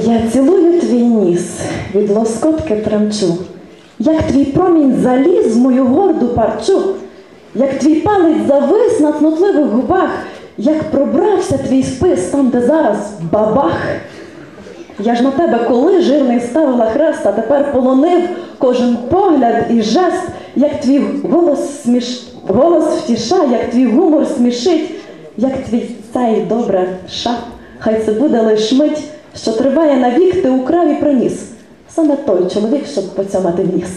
Я цілую твій ніс, від лоскотки тремчу, як твій промінь заліз в мою горду парчу, як твій палець завис на цнотливих губах, як пробрався твій спис там, де зараз бабах. Я ж на тебе коли жирний ставила хрест, а тепер полонив кожен погляд і жест, як твій голос сміш... голос втіша, як твій гумор смішить, як твій цей добре шап, хай це буде лиш мить, що триває навік, ти украв і приніс. Саме той чоловік, щоб поцьомати в ніс.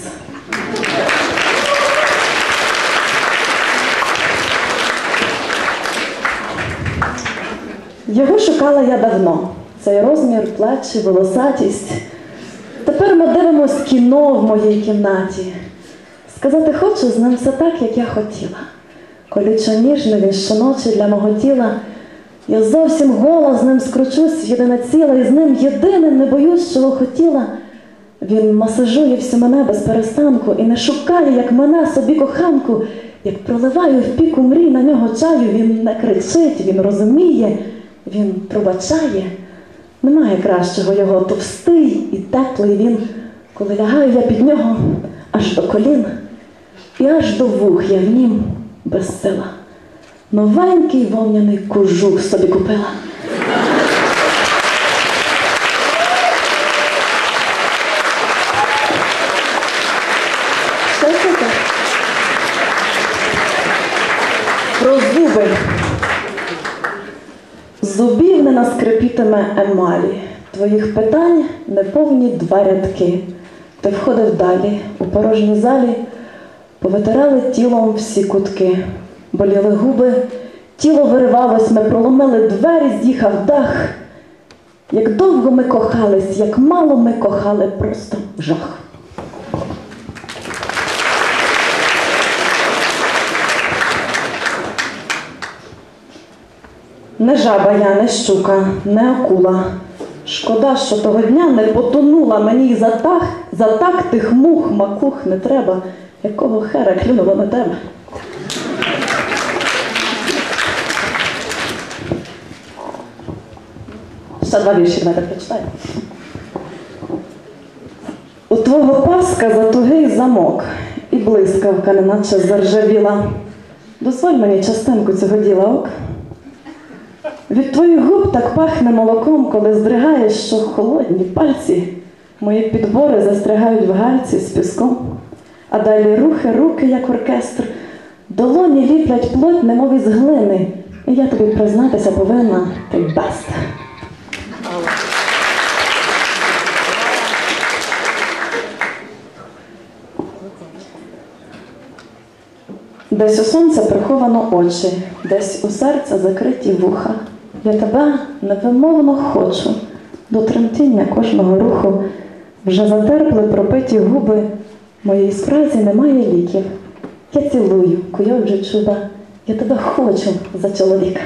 Його шукала я давно. Цей розмір, плечі, волосатість. Тепер ми дивимось кіно в моїй кімнаті. Сказати хочу з ним все так, як я хотіла. Колючо ніжно він щоночі для мого тіла. Я зовсім гола з ним скручусь в єдине ціле, і з ним єдиним не боюсь, чого хотіла. Він масажує всю мене без перестанку і не шукає, як мене собі коханку. Як проливаю в піку мрій на нього чаю, він не кричить, він розуміє, він пробачає. Немає кращого його товстий і теплий він, коли лягаю я під нього аж до колін, і аж до вух я в нім безсила. Новенький вовняний кожух собі купила. Що це таке? Про зуби. Зубів не наскрипітиме емалі, твоїх питань неповні два рядки. Ти входив далі, у порожній залі, повитирали тілом всі кутки, боліли губи, тіло виривалось, ми проломили двері, з'їхав дах. Як довго ми кохались, як мало ми кохали, просто жах. Не жаба я, не щука, не акула. Шкода, що того дня не потонула мені за так, за так тих мух, макух не треба, якого хера клюнуло на тебе. Два вірші в мене прочитай. У твого паска затугий замок, і блискавка, неначе заржавіла. Дозволь мені частинку цього діла, ок? Від твоїх губ так пахне молоком, коли здригаєш, що холодні пальці. Мої підбори застрягають в гальці з піском, а далі рухи, руки, як оркестр, долоні ліплять плоть, немов із глини. І я тобі признатися повинна, ти бест. Десь у сонце приховано очі, десь у серця закриті вуха. Я тебе невимовно хочу, до тремтіння кожного руху. Вже затерпли пропиті губи, моїй спразі немає ліків. Я цілую, куйовджу чуда. Я тебе хочу за чоловіка.